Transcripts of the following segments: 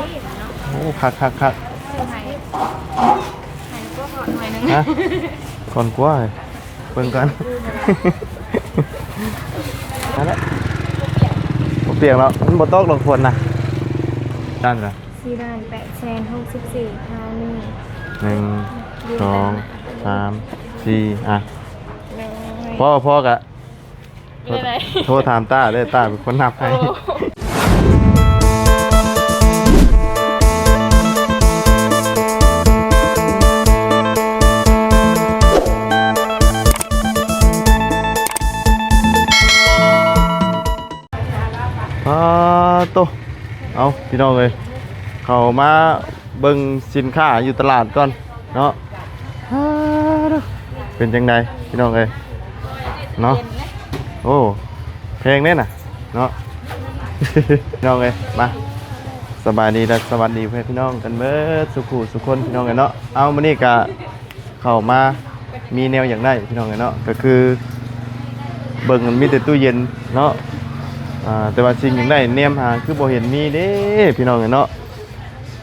นี่เนาะโอ้คักคักคักซื้อให้ให้ก็พอหน่อยนึงฮะก่อนกว่าเลยเบิ่งกันนั่นแหละบ่เปียกแล้วมันบ่ตกลงฝนนะนั่นน่ะสี่ล้านแปดแสนหกสิบสี่ห้าหนึ่งหนึ่งสองสามสี่อะเลยพ่อพ่อกะไม่ได้โทรถามต้าได้ต้าเป็นคนนับให้ พี่น้องเลยเขามาเบิ่งสินค้าอยู่ตลาดก่อนเนาะเป็นจังไดพี่น้องเลยเนาะโอ้เพลงเนี่ยน่ะเนาะพี่น้องเลยมาสบายดีและสวัสดีเพื่อนพี่น้องกันเบิดสุขุสุขคนพี่น้องเลยเนาะเอามานี่กะเข้ามามีแนวอย่างได้พี่น้องเลยเนาะก็คือเบิ่งมันมีแต่ตู้เย็นเนาะ อ่าแต่ว่าสิ่งอย่างได้เนียมหาคือบ่เห็นมีเด้พี่น้องกันเนาะ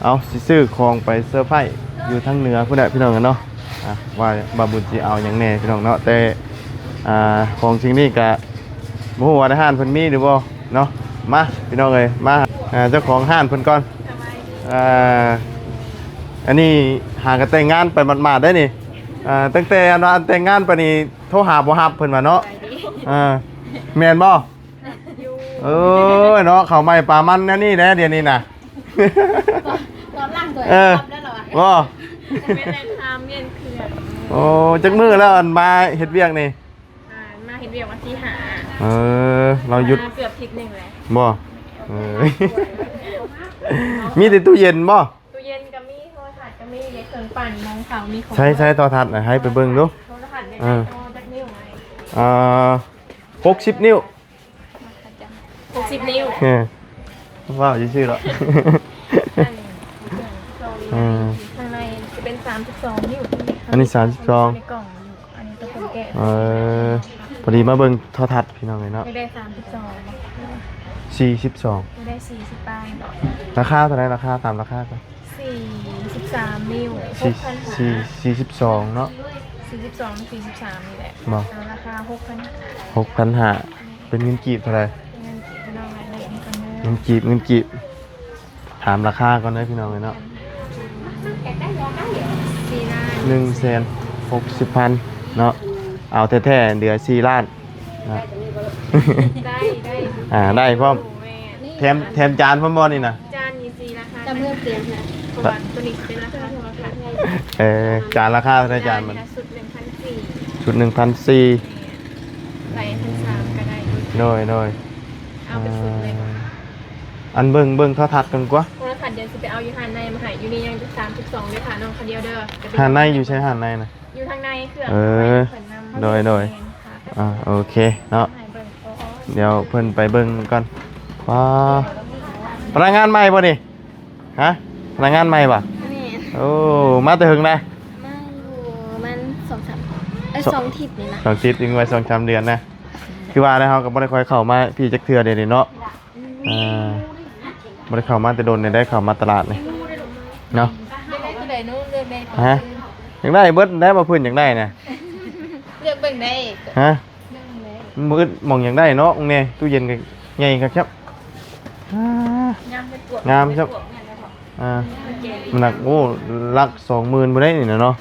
เอาสิซื้อของไปเซอร์ไพรส์อยู่ทางเหนือพุ่นแหละพี่น้องกันเนาะอะว่าบาบุญสิเอาหยังแน่พี่น้องเนาะแต่อ่าของสิ่งนี้ก็บ่ฮู้ว่าในห้านเพิ่นมีหรือบ่เนาะมาพี่น้องเอ้ยมาอ่าเจ้าของห้านเพิ่นก่อนอ่าอันนี้หากนแต่งงานไปหมาดๆได้นี่อ่าตั้งแต่อันว่าอันแต่งงานไปนี่โทรหาบ่รับเพิ่นว่าเนาะไปดีอ่าแม่นบ่อยู่ เออเนาะเขาไม่ปลามันนะนี่นะเดี๋ยวนี้นะตอนล่างตัวเออได้หรอว่าไม่ได้ทำเย็นเขื่อนโอ้จักมือแล้วอันมาเฮ็ดเวียกนี่อ่ามาเห็นเบียกวันที่หาเออ เราหยุดมาเกือบทิศหนึ่งเลยบ่เออมีแต่ตู้เย็นบ่ตู้เย็นก็มีโทรศัพท์ก็มีเด็กเครื่องปั่นมองเขามีของใช้ใช้โทอทัศน์น่ะให้ไปเบิ่งดูโทรศัพท์เนี่ยเออโอ้จักนิ้วไหมอ่า60นิ้ว หกสิบนิ้วเออว้าวชื่อๆหรออันนี้อืมข้างในจะเป็นสามสิบสองนิ้วอันนี้32ในกล่องอยู่อันนี้ตัวคนแก่เออพอดีมาเบิ่งโทอทัศน์พี่น้องเลยเนาะไม่ได้สามสิบสอง42 ไม่ได้สี่สิบปลายราคาเท่าไหร่ราคาตามราคากันสี่สิบสามนิ้วหสี่กพันสี่สี่สิบสองเนาะ สี่สิบสองสี่สิบสามนี่แหละบอก เอาราคาหกพันหกพันห้าเป็นเงินกีบเท่าไหร่ งินกีบเงินกีบ ถามราคาก่อนเลยพี่น้องเลยเนาะสี่ล้านหนึ่งแสนหกสิบพันเนาะเอาแท้ๆเหลือสี่ล้านนะได้ได้อ่าได้พร้อมโแม่นี่แถมแถมจานพร้อมบอนี่นะจานมีสี่ราคาจะเพิ่มเปลี่ยนนะเพราะว่าตัวนี้เป็นราคาโทรศัพท์เออจานราคาเท่าไหร่จานมันสุดหนึ่งพันสี่ชุดหนึ่งพันสี่ใส่พันสามก็ได้น้อยน้อยเอาไปสุดเลย อันเบิ่งเบิ่งเท่าทัดกันกว่าโทรศัพท์เดี๋ยวสิไปเอาอยู่หานในมาหายอยู่นี่ยังสามสิบสองเลยค่ะน้องคนเดียวเด้อจะไปหานในอยู่ใช้หานในนะ อยู่ทางในเครื่องเออเพิ่นนำโดยโดยค่ะอ่าโอเคเนาะให้เบิ่งโอ้โหเดี๋ยวเพิ่นไปเบิ่งก่อนว้าพนักงานใหม่ป่ะนี่ฮะพนักงานใหม่ป่ะนี่โอ้มาแต่หึงนะ มาอยู่มันสองสามไอ้ยสอง สองทิศนี่นะสองทิศยิงไว้สองสามเดือนนะ คือว่าแล้วเขาก็บ่ได้ค่อยเข้ามาพี่จักเทื่อเดี๋ยวนี้เนาะอ่า บ่ได้เข้ามาแต่โดนเนี่ยได้เข้ามาตลาดนี่เนาะเลือกได้คือใดนู้นเลือกได้ฮะอยากได้เบิดได้มาเพิ่นอยากได้นะเลือกเบิ่งได้ฮะเลือกได้มันมืดมองอยากได้เนาะเนี่ยตู้เย็นก็ใหญ่ครับครับอ่างามเป็นปวดงามครับปวดงามเลยค่ะอ่าเก๋มันหนักโอ้หลักสองหมื่นบ่ได้นี่นะเนาะ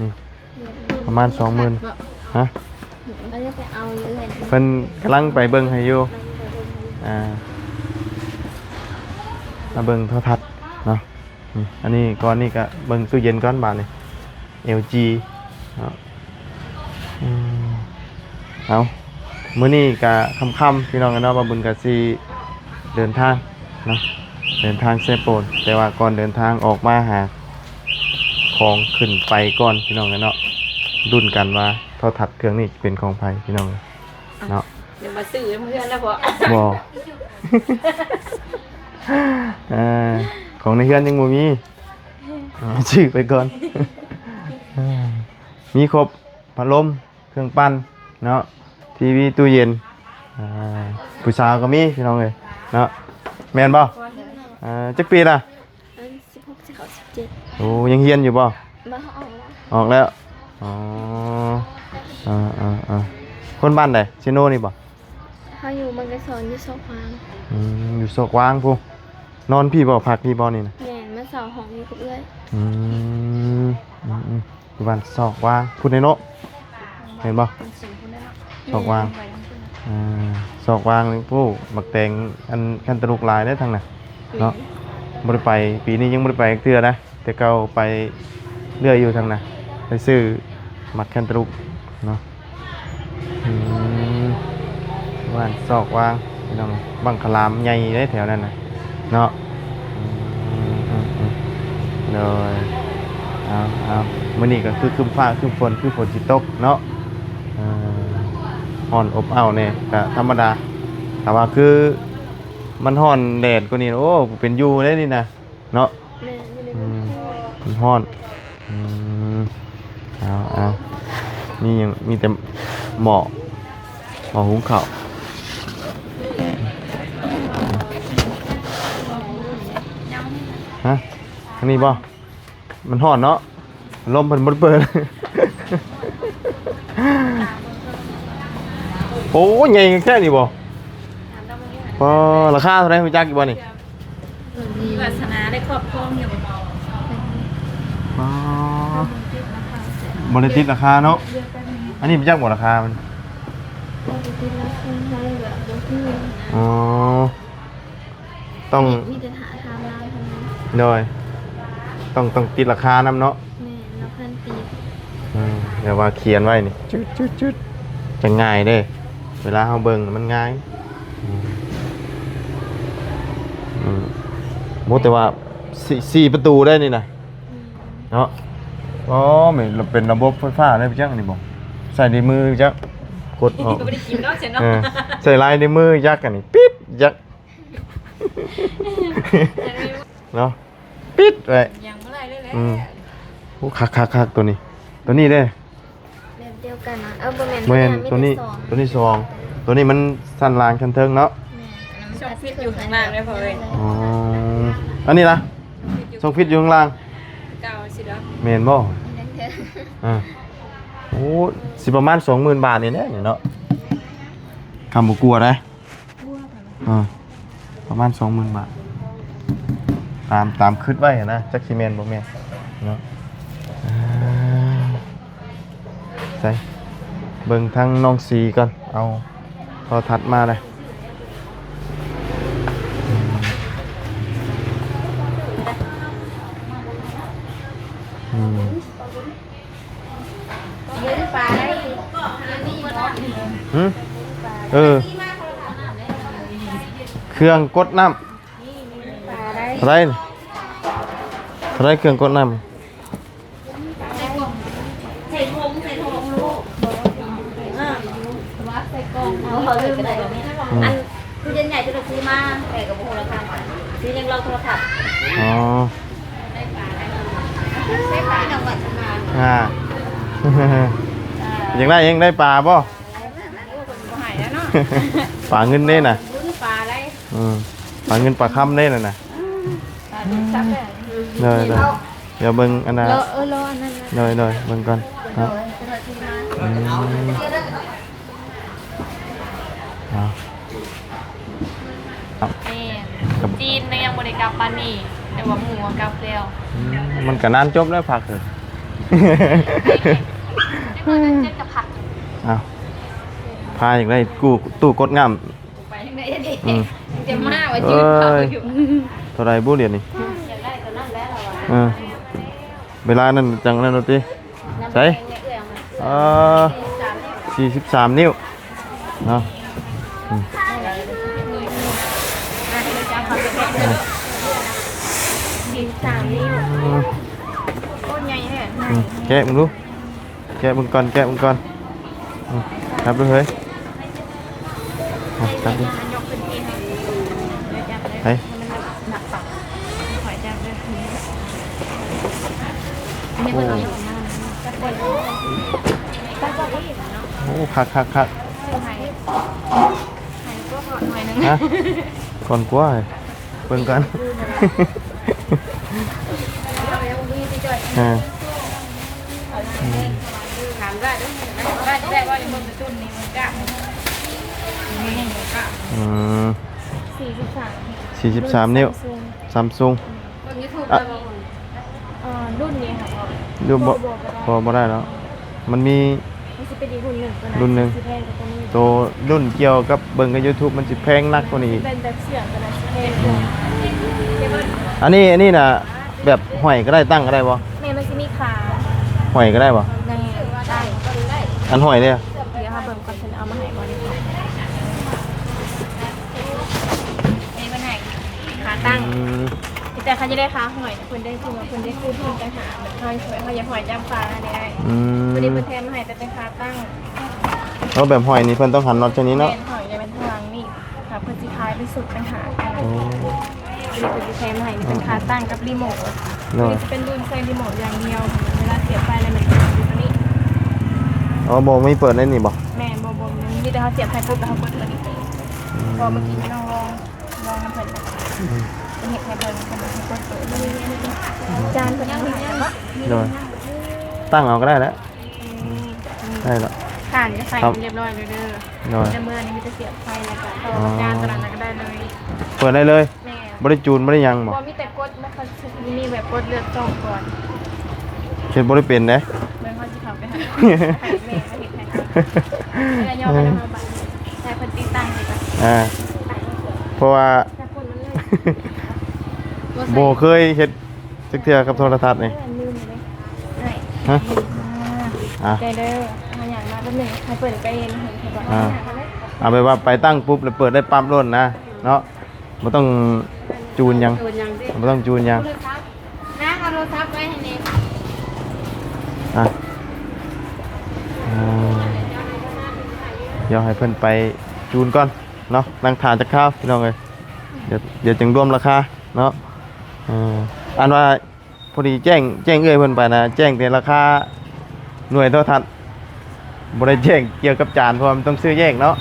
นี่ประมาณสองหมื่นฮะเราจะไปเอาเยอะเลยเพิ่นกำลังไปเบิ่งให้อยู่อ่า มาเบิ่งโทรทัศน์เนาะนี่อันนี้ก่อนนี่ก็เบิ่งตู้เย็นก่อนบาดนี่ LG เนาะอืมเอามื้อนี้ก็ค่ำๆพี่น้องกันเนาะว่าบุญกะสิเดินทางเนาะเดินทางเซโปนแต่ว่าก่อนเดินทางออกมาหาของขึ้นไปก่อนพี่น้องกันเนาะรุ่นกันว่าโทรทัศน์เครื่องนี้เป็นของไผพี่น้องเนาะเดี๋ยวมาซื้อเพื่อนแล้วพอบ่อ่าของในเฮือนยังบ่มีอ่าชื่อไปก่อนอ่ามีครบพัดลมเครื่องปั้นเนาะทีวีตู้เย็นอ่าผู้สาวก็มีพี่น้องเอ้ยเนาะแม่นบ่อ่าจักปีล่ะเจ็ดโอ้ยังเฮียนอยู่บ่มาเขาออกแล้วออกแล้วอ๋ออ่าอ่าอ่าคนบ้านไหนชิโน่นี่บ่เขาอยู่บางกระสอนอยู่สองฟาง อืมอยู่โศกวางพู นอนพี่บ่พักพี่บ่นี่นะแม่นมาเสาห้องอยู่กับเอื้อยอืมอืมอืมอยู่บ้านศอกวางพูดในโนะเห็นบ่ศอกวางอ่าศอกวางนี่ผู้บักแตงอันคันตะลุกลายได้ทางน่ะ เนาะ บ่ได้ไปปีนี้ยังบ่ได้ไปอีกเทื่อนะ แต่เก่าไปเรื่อยอยู่ทางน่ะไปซื้อหมักแคนตะลุกเนาะอืมบ้านศอกวางพี่น้องบังคลามใหญ่ได้แถวนั้นน่ะ เนาะอืมอืมอืมเลยเอาเอามื่อนี้ก็คือคืมฟ้าคืมฝนคือฝนจิตกเนาะเอ่อฮ้อนอบอ้าวเนี่ยก็ธรรมดา แต่ว่าคือมันฮอนแดดกว่านี้โอ้เป็นยูได้นี่นะเนาะม่นอยู่ในอืบ้านมมันฮ้อนอืมเอาเอามียังมีแต่หมอกหมอกหุงข้าวางนี้บ่ มันห่อนเนาะลมมันบดเปิด โอ้ยใหญ่แค่นี้บ่พอราคาเท่าไหร่คุณจักกี่บ่นี่มีวาสนาได้ครอบครองอยู่บ่อ๋อบ่ได้ติดราคาเนาะ อันนี้มันจักบ่ราคา มันปกติแล้วคนไทยแบบบ่คืออ๋อ ต้องมีแต่หาทำร้านเท่านั้นโดย ต้องต้องติดราคานำเนาะแม่นแล้วพันปีอืมเดี๋ยวว่าเขียนไว้นี่จุดจุดจุดจะง่ายเด้ เวลาเราเบิ่งมันง่ายอืมอืมโมแต่ว่าสี่สี่ประตูได้นี่นะอืมเนาะอ๋อเหมือนเราเป็นระบบไฟฟ้าได้พี่จักนี่บอกใส่ในมือจักกดออก ก็ไม่ได้กินเนาะเสียเนาะเออใส่ลายในมือยักกันนี่ปิดยักเนาะปิดไว้ยังเมื่อไรเลย แหละอืมโอ้คักคักคักตัวนี้ ตัวนี้เด้แบบเดียวกันนะเออบ่แม่นเมนบ่แม่ตัวนี้มีแสองตัวนี้สอง ตัวนี้มันสั้นลางชันเทิงเนาะแม่นอันนั้นมันชอบฟิตอยู่ข้างล่างเลยพอเลยอ๋ออันนี้นะทรงฟิตอยู่ข้างล่างเก่าสิเด้อเมนบ่นั่นเด้ออ่าโอ้สิประมาณสองหมื่นบาทนี่แน่นี่เนาะคำบุกลัวได้อ่าประมาณสองหมื่นบาท ตามตามคืดไว้อะนะจักซีเมนบ่แม่เนาะอ่าใส่เบิ่งทางน้องสีก่อน เอาพอทัดมาเลยอืมเออ เครื่องกดน้ำอะไร ไรเครื่องกดน้เอาเขาลืมไปแบบนี้ำอืมคือยันใหญ่จะไปซื้อมาแต่กับโบราณซื้อยังเราโทรศัพท์อ๋อใช้ปลาจังหวัดชนาอ่ายังได้ยังได้ปลาป่ะบ่หายแล้วเนาะปลาเงินเน่น่ะรู้ปลาอะไรอืมปลาเงินปลาค่ำเน่น่ะนะ ปลาดุกซับเลย เลยเลยเดี๋ยวเบิ่งอันน่ะรอเออรออันนั้นนะเลยเลยเบิ่งก่อนครับอืมเอาแม่จีนยังบ่ได้กลับปานนี้แต่ว่าหมูกลับแล้วอืมมันก็นานจบแล้วพักเถอะได้มาเจ็ดกับผักเอาพาอย่างไรกู้ตู้กดงามไปทางไหนดิอืมจะมาว่ายืนเขาอยู่เท่าไรบูเรียนนี่ อยากได้ตัวนั้น แล้วเราอะเออเวลานั้นจังนั้นโนติใช่เออสี่สิบสามนิ้วเนาะอืมดินสามนิ้วอืมโคตรใหญ่เลยอืมแกะมึงดูแกะมึงก่อนแกะมึงก่อนอืมครับดูเฮ้ยเอาจับดูยกขึ้นเองเลยเดี๋ยวจับเลยเฮ้ย หนักปากหอยจับเลย อันนี้มันเอาออกมาก็จะได้เนาะโอ้คักคักคักหอยหอยก็หอยหน่อยนึงฮะก่อนกว่าเบิ่งกันเอ่าถามได้ด้วยได้ได้ว่าในเมืองตุ้นนี่มันกะนี่มันกะอืมสี่สิบสามสี่สิบสามนิ้วซัมซุง เบิ่งยูทูบ อะ แล้วบ่ อ่ารุ่นนี้ค่ะพ่ อดูบ่ก็พอบ่ได้แล้ว มันมีมันจะเป็นอีกรุ่นหนึ่งตัวรุ่นหนึ่ง สิแพงกว่าตัวนี้ตัวรุ่นเกี่ยวกับเบิ่งกับ YouTube มันสิแพงนักกว่านี้อีกเป็นแบบเสียงตัวนั้นสิแพงกว่าอันนี้อันนี้น่ะแบบห้อยก็ได้ตั้งก็ได้บ่แม่มันจะมีขาห้อยก็ได้บ่ในได้อันห้อยเนี่ยเดี๋ยวค่ะเบิ่งก่อนฉันเอามาให้ก่อนดีกว่านี่มันให้ขาตั้งอืม แต่เขาจะได้ขาหอยนะคนได้คือว่าคนได้คือทุนกันหาแบบหอยสวยเขาอย่าหอยจ้ำฟ้าอะไรได้อืวันนี้มเป็นแทนมาให้แต่เป็นขาตั้งแล้วแบบห้อยนี่เพิ่นต้องหันน็อตชนิดแมเนาะนหอยจะเป็นทางนี่ค่ะเพื่อที่ท้ายเป็นสุดปัญหาโอ้นี่เป็นแทนมาให้นี่เป็นขาตั้งกับรีโมทเนาะนี่จะเป็นรุ่นใช้รีโมทอย่างเดียวเวลาเสียบไฟอะไรมันจะอยู่ตรงนี้อ๋อบ่ไม่เปิดได้นี่บ่แม่โบโบนี่แต่เขาเสียบไฟปุ๊บแล้วเขากดตัวนี้พอเมื่อกี้ไม่ต้องลองลองมันเพิ่นเป็น เห็ดไข่เพิ่นเขากดเปิดเลยจานเป็นยังไงวะโดยตั้งเอาก็ได้แล้วได้แล้วผ่านจะใส่เรียบร้อยเลยเด้อโดยจะเมื่อนี้มันจะเสียบไฟแล้วก็ต่อจานตอนนั้นก็ได้เลยเปิดได้เลยแม่บ่ได้จูนบ่ได้ยังบ่อมีแต่กดมันเขามีแบบกดเลือดส่งก่อนเฮ็ดบ่ได้เป็นเด้เมื่อเขาจะเขาไปหาให้แม่มาเห็ดให้แล้วย่อไปแล้วมาบัตรแต่คนตีตั้งเลยอ่าเพราะว่า โบเคยเฮ็ดจักเทื่อกับโทรทัศน์นี่ลืมเลยได้ฮะอะ ใจเด้อมาอย่างมาแป๊บหนึงให้เปิดไปเห็นเห็นเห็นก่อนอ่าเอาไปว่าไปตั้งปุ๊บแล้วเปิดได้ปั๊บล้นนะเนาะบ่ต้องจูนหยังดูยังดิบ่ต้องจูนหยัง โทรศัพท์นะเอาโทรศัพท์ไว้ให้นี่อะอ่าเดี๋ยวให้เพิ่นไปจูนก่อนเนาะนั่งทานจักข้าวพี่น้องเอ้ยเดี๋ยวเดี๋ยวจึงรวมราคาเนาะ อ่าอันว่าพอดีแจ้งแจ้งเอ้ยเพิ่นไปนะแจ้งแต่ราคาหน่วยโทรทัศน์บ่ได้แจ้งเกี่ยวกับจานเพราะว่ามันต้องซื้อแยกเนาะ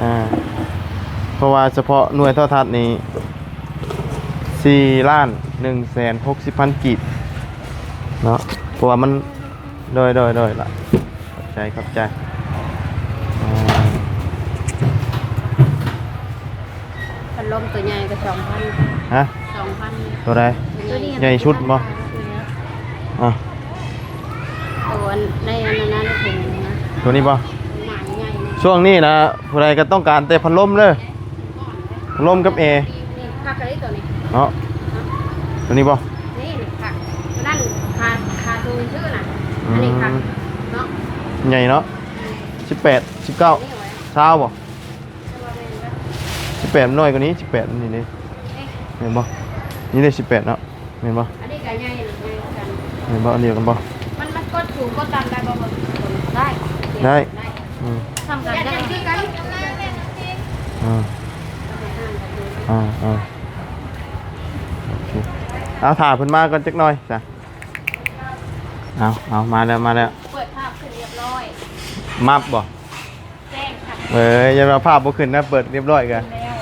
อ่าเพราะว่าเฉพาะหน่วยโทรทัศน์นี่4ล้าน1แสน60พันกีบเนาะเพราะว่ามันโดยโดยโดยล่ะขอบใจขอบใจอ่าพัดลมตัวใหญ่ก็สองพันฮะ สองพันตัวใดใหญ่ชุดบ่ อะตัวในอันนั้นนะถึงนะตัวนี้ป่ะหนาใหญ่นะช่วงนี้นะผู้ใดก็ต้องการแต่พัดลมเลยพัดลมกับเอนี่ผักกะลิตัวนี้เนาะตัวนี้ป่ะ นี่ผักนั่นคาคาตูนชื่อน่ะอันนี้ผักเนาะใหญ่เนาะสิบแปดสิบเก้านี่ไว้เช้าป่ะสิบแปดน้อยกว่านี้สิบแปดนี่นี่ เห็นป่ะนี่ได้สิบแปดเนาะเห็นป่ะอันนี้ก็ใหญ่ใหญ่กันเห็นป่ะอันเดียวกันป่ะมันมันกดสูงกดต่ำได้บ่บ่ได้ได้ได้อืมทำกันได้ที่กันอ่าอ่าอ่าโอเคเอาถ่าเพิ่นมาก่อนจักหน่อยจ้ะเอาเอามาแล้วมาแล้วเปิดภาพขึ้นเรียบร้อยมับบ่แจ้งค่ะเอ้ยอยังเราภาพบ่ขึ้นนะเปิดเรียบร้อยกัน แล้ว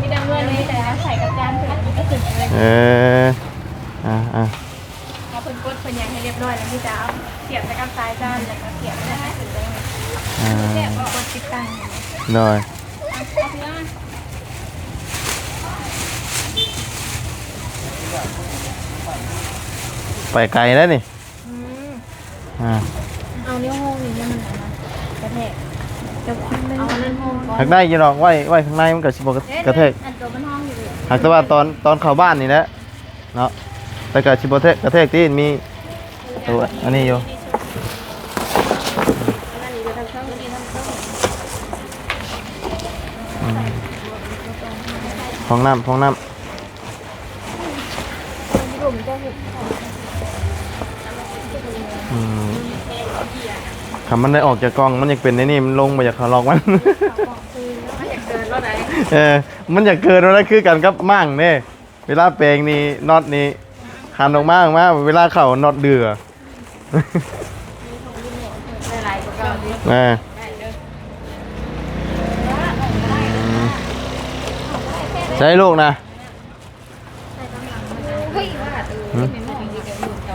มีดังเมื่อนี้แต่ใส่กับจานถึงก็ถึง เลยเอออ่าอ่าเอาเพิ่นกดเพิ่นยังให้เรียบร้อยแล้วพี่จะเอาเสียบไปกับสายจานแล้วก็เสียบไปให้ถึงเลยอ่าเสียบกดติดตั้งหน่อยเอาเพื่อนไปไกลแล้วนี่อืมอ่าเอานิ้วโฮงนี่มันนะกระแทกจะเอาอันนั้นโฮงก่อนหักได้อยี่ดอกไว้ไว้ข้างในมันก็สิบ่กระเทกอันตัวมัน ห้องอยู่เลยหักแต่ว่าตอนตอนเข้าบ้านนี่แหละเนาะแต่ก็สิบ่เทกกระเทกที่มีตัวอันนี้อยู่นั่นนี่จะทำช่องน้ำช่องอืมห้องน้ำห้องน้ำมคำมันได้ออกจากกล่องมันอยากเป็นในนี่มันลงมาจากเขาลอกมันากเดินรถไหนเออมันอยากเกินแล้วคือกันกับมั่งเนี่ยเวลาแปลงนี่น็อตนี่คันออกมาออกมาเวลาเข่าน็อตเดือได้หลายกว่าเก่าดิอ่าได้เด้อใช้ลูกนะเฮ้ยว่าเออเป็นหม้อดีเดี๋ยวอยู่ต่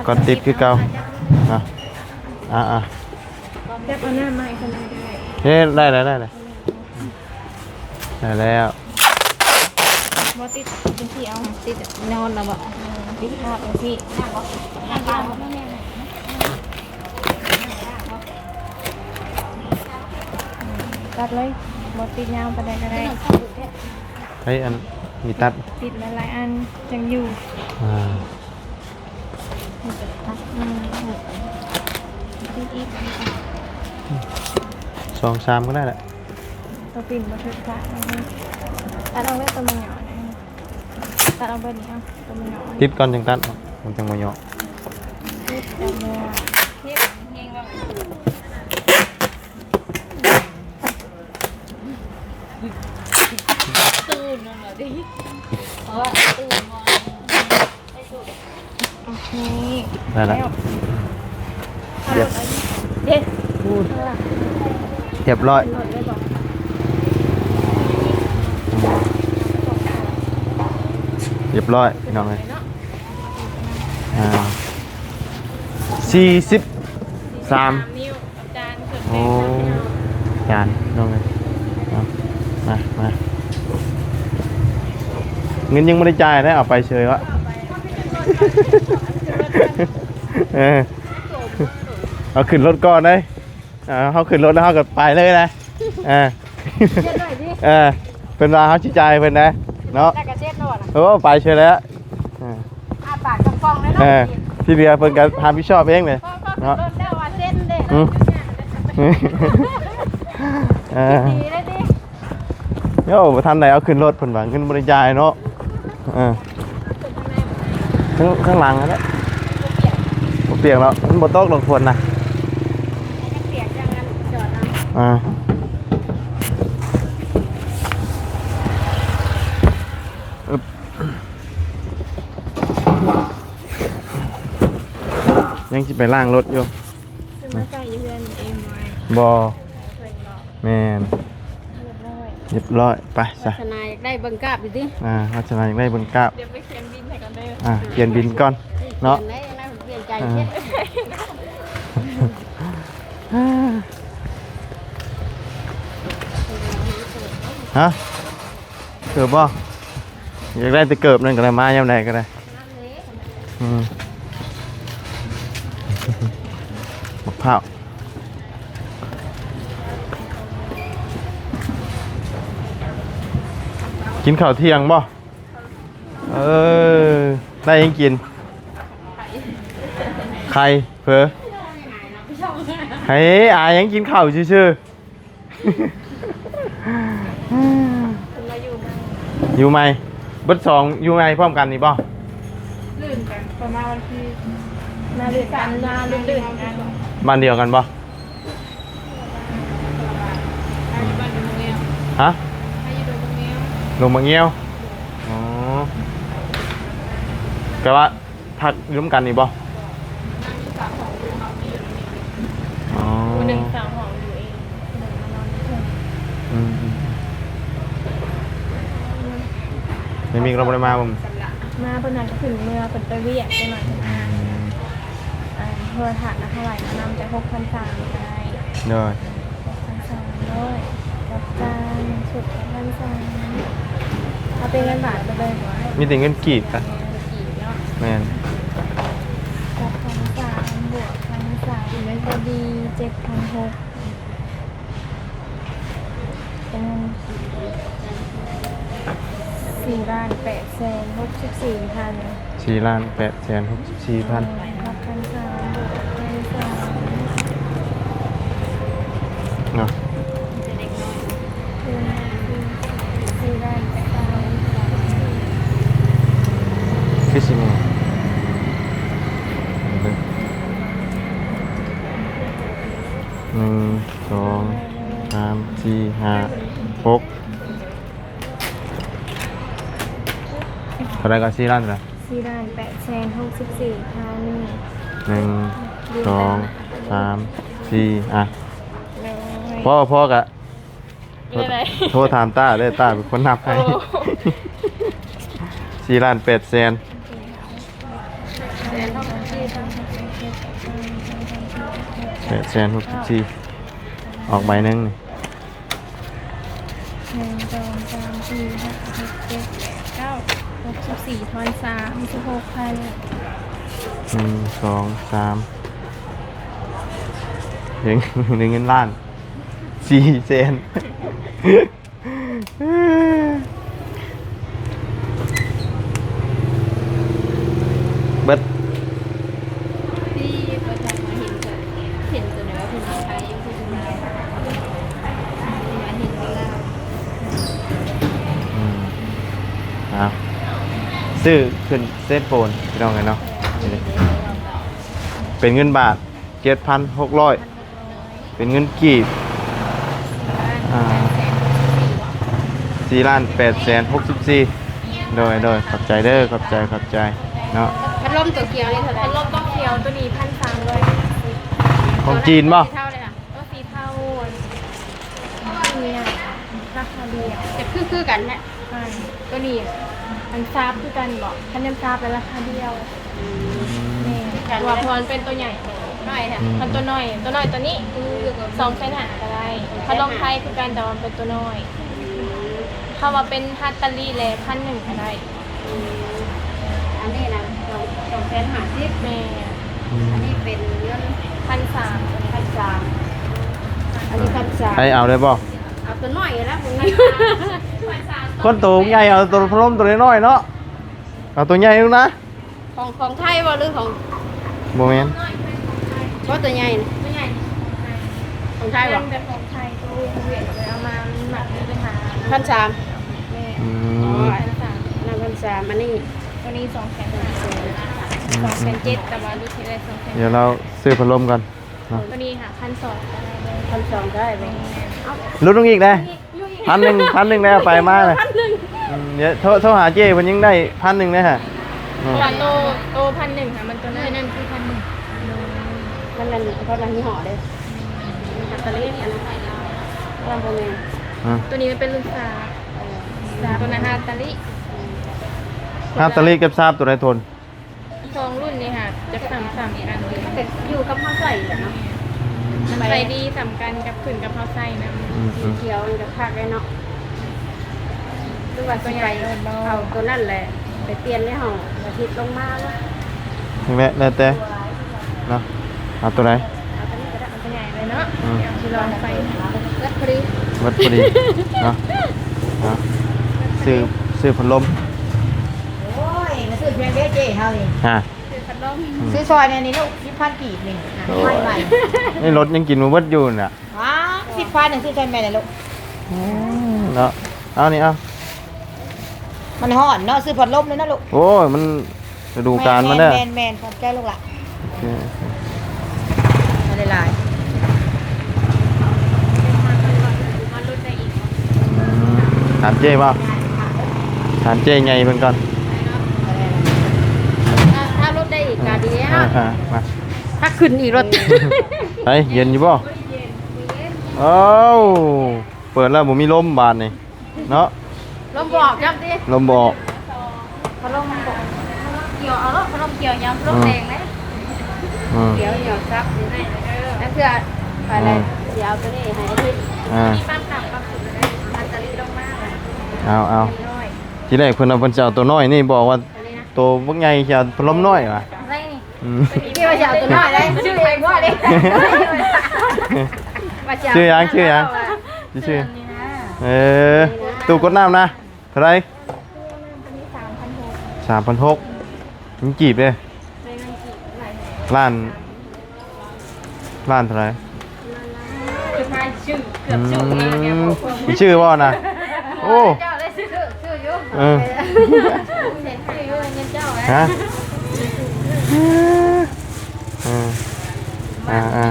อก่อนติดคือเก่าอะ อะอะแซ่บเอาหน้ามาอีกคนหนึงได้เฮ้ยได้แล้วได้แล้วได้แล้วบ่ติดเป็นที่เอาติดนอนแล้วบ่ติดภาพเป็นที่นั่งบ่นั่งบ่แม่ตัดเลยบ่ติดยาวปานใดก็ได้ไอ้อันมีตัด ติดหลายๆอันจังอยู่อ่าอืม ติดอีกสองสามก็ได้แหละตัวปิ่นบ่ถึกค่ะตัดเอาไว้ตัวมันหย่อนะตัดเอาเบิดนี้เอาตัวมันหย่อติดก่อนจังตัดออกมันจังมาเหยาะติดเอาเลยเฮ็ดเฮงว่าโอเคได้แล้ว เด็ดเด็ด เรียบร้อยหลดเลยบอกเรียบร้อยพี่น้องเลยอ่าสี่สิบสามนิ้วกับจานเกิดโอ้จานน้องเลยเอามามาเงินยังไม่ได้จ่ายนะเอาไปเฉยวะเออเอาขึ้นรถก่อนเลยเอาเขาขึ้นรถแล้วเขาก็ไปเลยนะเออเช็ดหน่อยดิเออเป็นว่าเขาชี้ใจายเพิ่นนะเนาะแต่กระเช็ดหน่อยนะเออไปเฉยแล้วเอออาปากกระฟองเลยเอเนาะอที่เหลือเพิ่นก็ทำผิดชอบเองเลยเนาะแล้วว่าเส้นเด้อืม เออดีเลยดิโย่บ่ทันไหนเอาขึ้นรถเพิ่นว่าเงินบริจาคเนาะเออข้างข้างหลังนั่นแหละบ่เปียกแล้วมันบ่ตกลงฝนนะ เปียกจังงั้นจ อดเอาอ่าอึ๊บยังสิไปล้างรถอยู่คือมาใส่เพื่อนเองไว้บ่เพื่อนบอกแม่นเรียบร้อยเรียบร้อยไปซะทนายอยากได้เบิ่งกราบอยู่ดิอ่าวัชนายังได้บนกราบเดี๋ยวไปเขียนบินให้กันเด้ออ่าเปลี่ยนบินก่อน เนาะเปลี่ยนได้นะเปลี่ยนใจอ่าเช็ด ฮะเกิบบ่อยากได้แตะเกิบนั่นก็ได้มายามใดก็ได้อืมมะพร้าวกินข้าวเที่ยงบ่ เออ ได้ยังกิน ไข่เผลอเฮ้ยอายังกินข้าวชื่อๆ คุณมาอยู่มา อยู่ไหมเบิดสองอยู่ไหมพร้อมกันนี่ป่ะลื่นกันประมาณวันที่มาลื่นกันมาลื่นลื่นกันบ้านเดียวกันป่ะอายุบ้านอยู่ตรงนี้ฮะอายุตรงนี้ลงมาเงี้ยวอ๋อแปลว่าพักอยืมกันนี่ป่ะอ๋อ คนหนึ่งสาวหองอยู่เองคนหนึ่งมานอนที่เพื่อน อืมอืม ไม่มีเราบริมาผมมาเพื่อนนั้นก็ถึงเมื่อเป็นไปเวียกไปหน่อยทำงานอ่าเพื่อถาดละเท่าไหร่แนะนำจะหกพันสามได้เนยหกพันสามด้วยรับจานสุดหกพันสามเอาเป็นเงินบาทไปเลยหัวมีแต่เงินกีบอะกี่เนาะแม่นรับพันสามบวกพันสามเป็นพอดีเจ็ดพันหกเป็นเงิน สี่ล้านแปดแสนหกสิบสี่พันสี่ล้านแปดแสนหกสิบสี่พันรับพันสามบวกพันสามเนาะคือสี่ล้านแปดแสนสามสิบคือสิโมหนึ่งสองสามสี่ห้า เท่าไหรก็สี่ล้านเหรอสี่ล้านแปดแสนหกสิบสี่พันหนึ่งสองสามสี่อะเลยพ่อพ่อกะไม่ได้โทรถามต้าได้ต้าเป็นคนนับให้โอ้สี่ล้านแปดแสนแปดแสนหกสิบสี่ออกใบหนึ่งนี่หนึ่งสองสามสี่ห้าหกเจ็ดแปดเก้าห กสิบสี่ทอนสามสิบหกพันหนึ่งสองสามเงินหนึ่งเงินล้านสี่เซน เบิด ที่ประชาชนเห็นเกิดเห็นเสนอคุณไทยยังคือคุณลาวเห็นคุณลาว อืมเอา ซื้อขึ้นเซฟโฟนพี่น้องไงเนาะนี่ดิเป็นเงินบาทเจ็ดพันหกร้อยเป็นเงินกีบอ่าสี่ล้านแปดแสนหกสิบสี่โดยโดยขอบใจเด้อขอบใจขอบใจเนาะพัดลมตัวเกียวนี่เท่าไหร่พัดลมต้องเขียวตัวนี้พันสามร้อยของจีนป่ะเท่าเลยอะก็สีเทาเนี่ยราคาเดียวจะคือคือกันแหละอ่าตัวนี้ มันซาบคือกันบอกพันยังซาบแล้วราคาเดียวนี่ว่าพรเป็นตัวใหญ่น้อยค่ะมันตัวน้อย ตัวน้อยตัวนี้คือสองแสนหาก็ได้พัดลมไทยคือการแต่ว่าเป็นตัวน้อยถ้าว่าเป็นฮัตตาลีเลยพันหนึ่งก็ได้อันนี้นะสองสองแสนห้าสิบแม่อันนี้เป็นเงินพันสามพันสามอันนี้พันสามให้เอาได้ป่ะเอาตัวน้อยแล้วมึง คนตัวใหญ่เอาตัวพร้อมตัวน้อยๆเนาะเอาตัวใหญ่ดูนะของของไทยบ่หรือของโมเมนเพราะตัวใหญ่น่ะตัวใหญ่ของไทยบ่เป็นของไทยตัวเวียนเลยเอามาหมักนี่ไปหาพันสามแม่อือ๋อมพันสามนั่นพันสามอันนี้ตัวนี้สองแสนห้าสองแสนเจ็ดแต่ว่าดูทีได้สองแสนเดี๋ยวเราซื้อพัดลมกันเนาะตัวนี้ค่ะพันสองอะไรเลยพันสองได้ไหมลุ้นลงอีกได้ พันหนึ่งพันหนึ่งได้เอาไปมาเลยอืมเดี๋ยวโทรโทรหาเจ้มันยังได้พันหนึ่งนะฮะอืมตัวโตโตพันหนึ่งค่ะมันตัวน้อยนั่นคือพันหนึ่งมันนั่นเพราะมันยี่ห้อเลยฮัตเตอรี่อันนั้นว่าโมเมนอะตัวนี้มันเป็นลูกสาวสาวตัวนั้นฮาตาลิห้าตะลีเก็บทราบตัวไหนทนทองรุ่นนี้ค่ะจะสามสามกันเลยแต่อยู่กับข้าวใส่แหละเนาะ มันใส่ดีสำคัญกับขืนกับข้าวไส้นะอืมอืมเขียวมันจะพากได้เนาะคือว่าตัวใหญ่เอาตัวนั่นแหละ ไปเปลี่ยนในห้องอาทิตย์ลงมาแล้วถึงแล้วแล้วแต่เนาะเอาตัวไหนเอาตัวนี้ก็ได้เอาตัวใหญ่เลยเนาะอืมเดี๋ยวจะลองไปเลือดพอดีวัดพอดีเนาะเอาซื้อซื้อพัดลมโอ้ยมาซื้อเพียงเดียวเจ๊เฮานี่อะคือพัดลม ซื้อซอยเนี่ยนี่ลูกสิบพันกีบนี่ไม่ไหวนี่รถยังกินมาเบิดอยู่น่ะว้าสิบพันหนึ่งซื้อซอยแม่เลยลูกเนาะเอานี่เอามันห่อนเนาะซื้อผัดลมเลยนะลูกโอ้ยมันฤดูกาลมันแมเด้อนแมนแมนขอบใจลูกละโอเคมาเลยลายมันรุ่นได้อีกอืมถามเจ้ป่ะถามเจ้ไงเพิ่นก่อน ถ้าถ้ารถได้อีกก็ดี อ่าเนาะอ่ามาถ้าขึ้นอีกรถไปเย็นอยู่ป่ะเอ้าเปิดแล้วบ่มีลมบานนี่เนาะลมบอกจับดิลมบอกพัดลมบอกเกี่ยวเอาแล้วพัดลมเกี่ยวยังพัดลมแดงเลยอืมเดี๋ยวเดี๋ยวซับนี่ให้นั่นคืออะไรเดี๋ยวเอาตัวนี้ให้อาทิตย์อ่ามีปั้นต่ำปั้นสุดเลยฮัตตาลีลงมากเลยเอาเอาน้อยทีแรกเพิ่นเอาเพิ่นจะเอาตัวน้อยนี่บอกว่าตัวนี้นะตัวบักใหญ่จะเอาพัดลมน้อยว่ะอะไรนี่อืม พี่ว่าจะเอาตัวน้อยได้ชื่อเองว่าดิว่าจะชื่อยังชื่อยังชื่อนี่นะเออตู้กดน้ำนะเท่าไหรตัวนี้สามพันหกสามพันหกมันจีบเลยเลยนั่งกี่ไหลล้านล้านเท่าไหรคือพายชื่อเกือือบชื่อเลยเนี่ยมมีชื่อว่านะโอ้เจ้าได้ชื่อชื่ออยู่เออเซ็นให้เงินเจ้าฮะเอออ่าอ่า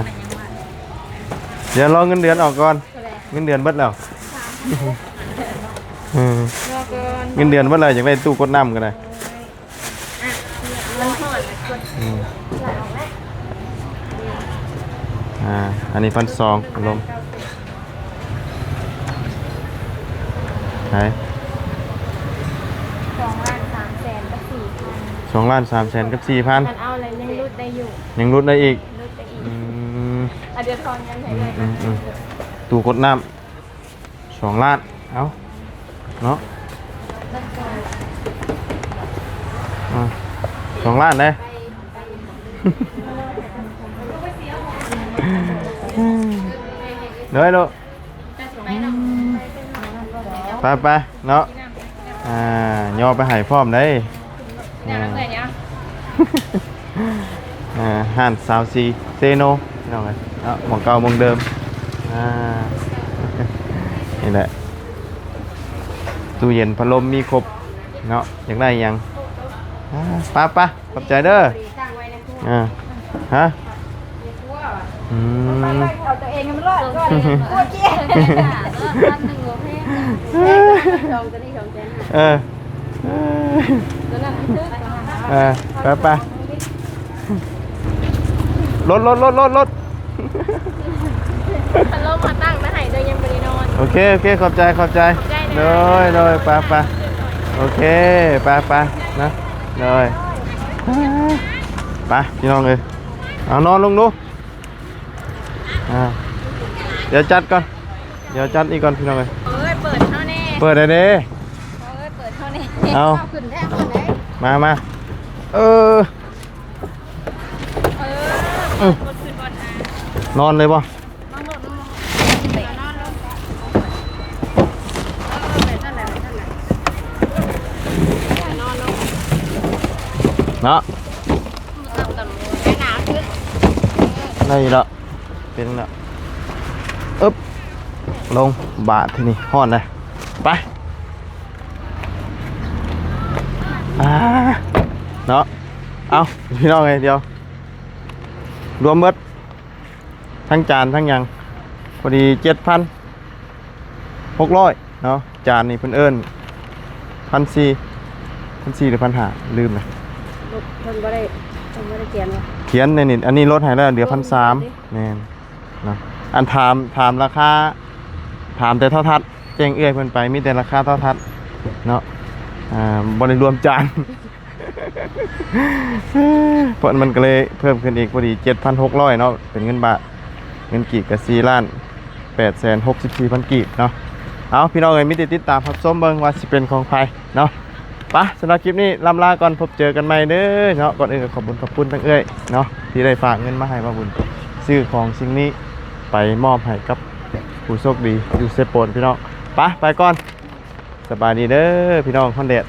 เดี๋ยวรอเงินเดือนออกก่อน เงินเดือนเบิดแล้วเออรอก่อนเงินเดือนเบิดแล้วอยากได้ตู้กดน้ำกันเลยมันห่อนกดอืมอ่า อันนี้พันสองลมไหน สองล้านสามแสนกับสี่พัน สองล้านสามแสนกับสี่พันมันเอาอะไรยังรุดได้อยู่ยังลดได้อีกรุดได้อีกอืม อะเดี๋ยวทอนยังไงเลยอืมอืม ตู้กดน้ำสองล้าน เอาเนาะอะสองล้านเลยเด้อลูกไปไปเนาะ อ่าย่อไปใหายพร้อมได้ เนี่ยน้ำเงินเนี่ยอ่าห้านซาวซีเซโนนี่เอาไงเนาะหมองเก่าหมองเดิมอ่านี่แหละตู้เย็นพัดลมมีครบเนาะอยากได้หยังอ่าไป้าป้าขอบใจเด้อสร้างไว้ในครัวอ่าฮะในครัวอืมเอาตัวเองให้มันรอดก่อนกลัวเจี๊ยพันหนึ่งโอเคสองตัวนี้สองแสนห้าเออเออตัวนั้นซื้อ เออไปไปรถรถรถรถรถพัดลมมาตั้งมาให้โดยยังไม่ได้นอนโอเคโอเคขอบใจขอบใจเลได้ยเลยไปไปโอเคไปไปนะเลยไปพี่น้องเลยเอานอนลงดูอ่าเดี๋ยวจัดก่อนเดี๋ยวจัดอีกก่อนพี่น้องเลยเอ้ยเปิดเท่าแน่เปิดเลยเด้ เอา ขึ้นแท้คนไหน มามาเออ เออเปิดขึ้นก่อนอ่ะ นอนเลยป่ะ น้องหลดน้องหลดเตะนอนลง นั่นแหละนั่นแหละ นอนลง เนาะ ต่ำต่ำให้หนาขึ้น ได้อยู่แล้วเป็นแล้วอึ๊บลงบาทที่นี่ห้อนเลย เอาพี่น้องไงเดียว รวมเบิดทั้งจานทั้งหยังพอดีเจ็ดพันหกร้อยเนาะจานนี่เพิ่นเอิญพันสี่พันสี่หรือพันห้าลืมเลยคนบ่ได้คนบ่ได้เขียนว่าเขียนในนี่อันนี้ลดให้แล้วเหลือพันสามแน่นเนาะอันถามถามราคาถามแต่เท่าทัดแจ้งเอื้อยเพิ่นไปมีแต่ราคาเท่าทัดเนาะอ่าบริรวมจาน เพราะมันก็เลยเพิ่มขึ้นอีกพอดี7,600เนาะเป็นเงินบาทเงินกีบกับ4ล้าน864,000กีบเนาะเอาพี่น้องเอ้ยมีแต่ติดตามรับชมเบิงว่าสิเป็นของใครเนาะปะสำหรับคลิปนี้ลำลาก่อนพบเจอกันใหม่เด้อเนาะก่อนอื่นก็ขอบคุณขอบคุณทั้งเอ้ยเนาะที่ได้ฝากเงินมาให้มาบุญซื้อของสิ่งนี้ไปมอบให้กับผู้โชคดีอยู่เซโปนพี่น้องปะไปก่อนสบายดีเด้อพี่น้องคอนเดด